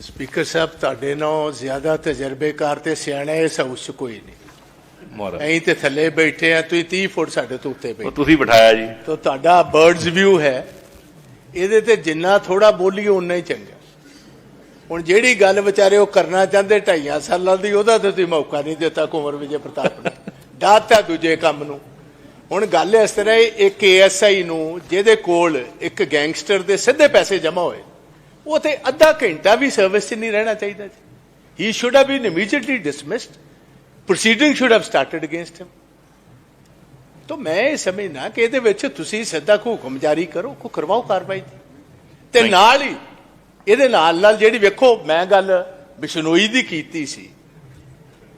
Speaker ਸਾਹਿਬ ਤੁਹਾਡੇ ਨਾਲੋਂ ਜ਼ਿਆਦਾ ਤਜਰਬੇਕਾਰ ਤੇ ਸਿਆਣਾ ਇਸ ਹਾਊਸ 'ਚ ਕੋਈ ਨਹੀਂ। ਮਹਾਰਾਜ। ਅਸੀਂ ਤੇ ਥੱਲੇ ਬੈਠੇ ਆ ਤੁਸੀਂ 30 ਫੁੱਟ ਸਾਡੇ ਤੋਂ ਉੱਤੇ ਉਹ ਬੈਠੇ ਤੁਸੀਂ ਬਿਠਾਇਆ ਜੀ। ਤਾਂ ਤੁਹਾਡਾ ਬਰਡਸ ਵਿਊ ਹੈ। ਇਹਦੇ ਤੇ ਜਿੰਨਾ ਥੋੜਾ ਬੋਲੀਏ ਉਨਾ ਹੀ ਚੰਗਾ। ਹੁਣ ਜਿਹੜੀ ਗੱਲ ਵਿਚਾਰੇ ਉਹ ਕਰਨਾ ਚਾਹੁੰਦੇ ਢਾਈਆਂ ਸਾਲਾਂ ਦੀ ਉਹਦਾ ਤੇ ਤੁਸੀਂ ਮੌਕਾ ਨਹੀਂ ਦਿੱਤਾ ਕੁੰਵਰ ਵਿਜੇ ਪ੍ਰਤਾਪ ਨੇ। ਡਾਤਾ ਦੂਜੇ ਕੰਮ ਨੂੰ। ਹੁਣ ਗੱਲ ਇਸ ਤਰ੍ਹਾਂ ਇੱਕ ਏਐਸਆਈ ਨੂੰ ਜਿਹਦੇ ਕੋਲ ਇੱਕ ਗੈਂਗਸਟਰ ਦੇ ਸਿੱਧੇ ਪੈਸੇ ਜਮ੍ਹਾਂ ਹੋਏ। ਉਹ ਤੇ ਅੱਧਾ ਘੰਟਾ ਵੀ ਸਰਵਿਸ 'ਚ ਨਹੀਂ ਰਹਿਣਾ ਚਾਹੀਦਾ ਸੀ he should have been immediately dismissed proceeding should have started against him ਤਾਂ ਮੈਂ ਇਹ ਸਮਝਣਾ ਕਿ ਇਹਦੇ ਵਿੱਚ ਤੁਸੀਂ ਸਿੱਧਾ ਕੋ ਹੁਕਮ ਜਾਰੀ ਕਰੋ ਕੋ ਕਰਵਾਓ ਕਾਰਵਾਈ ਤੇ. ਨਾਲ ਹੀ ਇਹਦੇ ਨਾਲ ਨਾਲ ਜਿਹੜੀ ਵੇਖੋ ਮੈਂ ਗੱਲ ਬਿਸ਼ਨੋਈ ਦੀ ਕੀਤੀ ਸੀ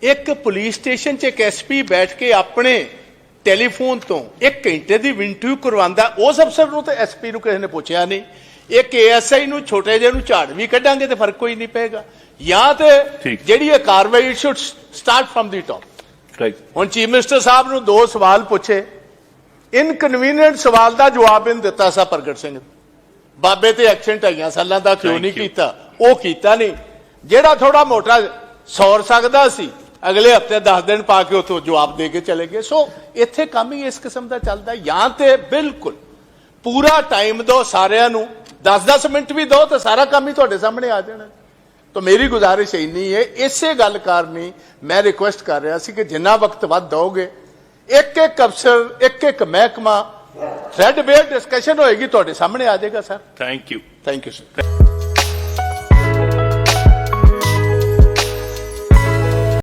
ਇੱਕ ਪੁਲਿਸ ਸਟੇਸ਼ਨ 'ਚ ਇੱਕ ਐਸਪੀ ਬੈਠ ਕੇ ਆਪਣੇ ਟੈਲੀਫੋਨ ਤੋਂ ਇੱਕ ਘੰਟੇ ਦੀ ਇੰਟਰਵਿਊ ਕਰਵਾਉਂਦਾ ਉਸ ਅਫਸਰ ਨੂੰ ਤੇ ਐਸਪੀ ਨੂੰ ਕਿਸੇ ਨੇ ਪੁੱਛਿਆ ਨਹੀਂ ਇੱਕ ਏਐਸਆਈ ਨੂੰ ਛੋਟੇ ਜਿਹੇ ਨੂੰ ਝਾੜ ਵੀ ਕੱਢਾਂਗੇ ਤੇ ਫ਼ਰਕ ਕੋਈ ਨਹੀਂ ਪਏਗਾ। ਜਾਂ ਤੇ। ਜਿਹੜੀ ਇਹ ਕਾਰਵਾਈ should start from the top right ਹੁਣ ਚੀਫ ਮਿਨਿਸਟਰ ਸਾਹਿਬ ਨੂੰ ਦੋ ਸਵਾਲ ਪੁੱਛੇ। ਇਨਕਨਵੀਨੀਅੰਟ ਸਵਾਲ ਦਾ ਜਵਾਬ ਇਹਨ ਦਿੱਤਾ ਸਾ ਪ੍ਰਗਟ ਸਿੰਘ। ਬਾਬੇ ਤੇ ਐਕਸੀਡੈਂਟ ਆਈਆਂ ਸਾਲਾਂ ਦਾ ਕਿਉਂ ਨਹੀਂ. ਕੀਤਾ? ਉਹ ਕੀਤਾ ਨਹੀਂ। ਜਿਹੜਾ ਥੋੜਾ ਮੋਟਾ ਸੌਰ ਸਕਦਾ ਸੀ ਅਗਲੇ ਹਫ਼ਤੇ 10 ਦਿਨ ਪਾ ਕੇ ਉਥੋਂ ਜਵਾਬ ਦੇ ਕੇ ਚਲੇ ਗਏ। ਸੋ ਇੱਥੇ ਕੰਮ ਹੀ ਇਸ ਕਿਸਮ ਦਾ ਚੱਲਦਾ। ਜਾਂ ਤੇ ਬਿਲਕੁਲ ਪੂਰਾ ਟਾਈਮ ਦਿਓ ਸਾਰਿਆਂ ਨੂੰ। 10-10 ਮਿੰਟ ਵੀ ਦਿਓ ਤਾਂ ਸਾਰਾ ਕੰਮ ਹੀ ਤੁਹਾਡੇ ਸਾਹਮਣੇ ਆ ਜਾਣਾ। ਤਾਂ ਮੇਰੀ ਗੁਜ਼ਾਰਿਸ਼ ਇੰਨੀ ਹੈ ਇਸੇ ਗੱਲ ਕਾਰਨੀ ਮੈਂ ਰਿਕੁਐਸਟ ਕਰ ਰਿਹਾ ਸੀ ਕਿ ਜਿੰਨਾ ਵਕਤ ਵੱਧ ਦੋਗੇ ਇੱਕ ਇੱਕ ਅਫਸਰ ਇੱਕ ਇੱਕ ਮਹਿਕਮਾ ਥ੍ਰੈਡ ਬੇਅਰ ਡਿਸਕਸ਼ਨ ਹੋਏਗੀ ਤੁਹਾਡੇ ਸਾਹਮਣੇ ਆ ਜਾਏਗਾ sir thank you thank you sir